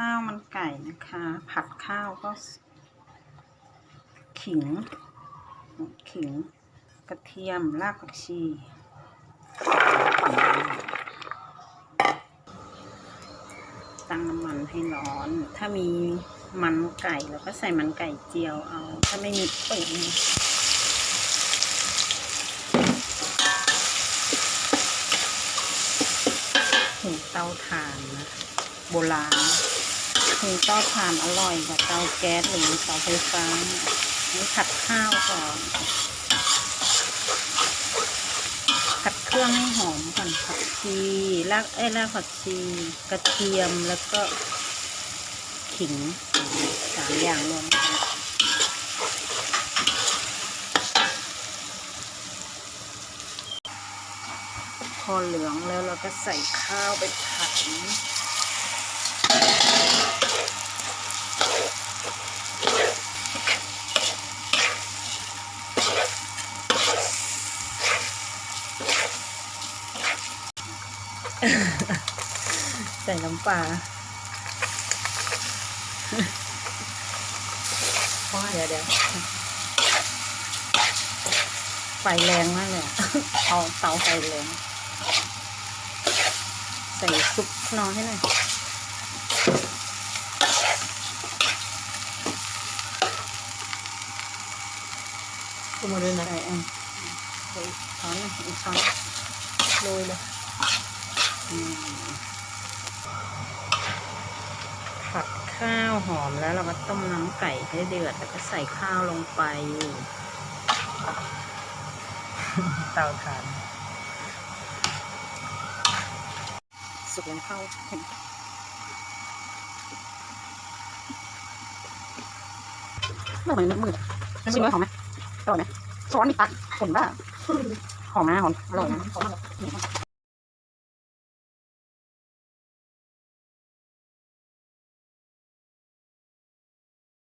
ข้าวมันไก่นะคะ ผัดข้าวก็ ขิง ขิง กระเทียม รากผักชี ตั้งน้ำมันให้ร้อน ถ้ามีมันไก่เราก็ใส่มันไก่เจียวเอา ถ้าไม่มีตุ๋นหุงเตาถ่านนะโบราณ หุงเตาถ่านอร่อยกว่าเตาแก๊สหรือเตาไฟฟ้านี่ผัดข้าวก่อน ผัดเครื่องให้หอมก่อนผักชีรากเอ้ยรากผักชีกระเทียมแล้วก็ขิงสามอย่างรวมกันพอเหลืองแล้วเราก็ใส่ข้าวไปผัด ใส่น้ำปลาเดี๋ยวเดี๋ยวไฟแรงมากเลยอะเอาเตาไฟแรงใส่ซุปนอนให้หน่อยกูมาด้วยนะไอ้อันใส่ช้อนหนึ่งอีกช้อนโรยเลยอืม ผัดข้าวหอมแล้วเราก็ต้มน้ำไก่ให้เดือด แล้วก็ใส่ข้าวลงไป เตาถ่าน สุกแล้วเข้าเห็นเมื่อไหร่มืดๆชิมเลยหอมไหมอร่อยไหมช้อนมีตักผลบ้าหอมนะหอมอร่อยนะ